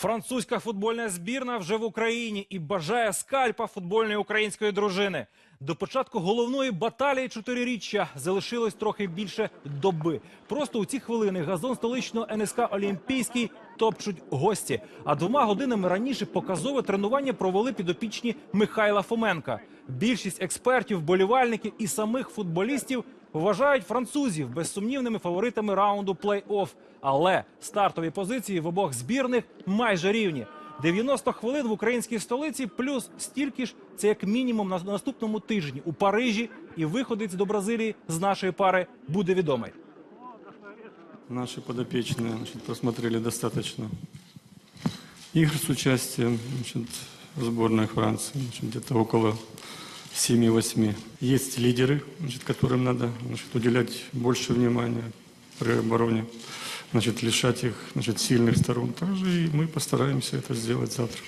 Французька футбольна збірна вже в Україні і бажає скальпа футбольної української дружини. До початку головної баталії чотириріччя залишилось трохи більше доби. Просто у ці хвилини газон столичного НСК Олімпійський топчуть гості. А двома годинами раніше показове тренування провели підопічні Михайла Фоменка. Більшість експертів, болівальників і самих футболістів вважають французів безсумнівними фаворитами раунду плей-офф. Але стартові позиції в обох збірних майже рівні. 90 хвилин в українській столиці, плюс стільки ж це як мінімум на наступному тижні у Парижі. І виходець до Бразилії з нашої пари буде відомий. Наши подопечные значит, посмотрели достаточно игр с участием значит, сборной Франции, где-то около 7-8. Есть лидеры, значит, которым надо значит, уделять больше внимания при обороне, значит, лишать их значит, сильных сторон. Также и мы постараемся это сделать завтра.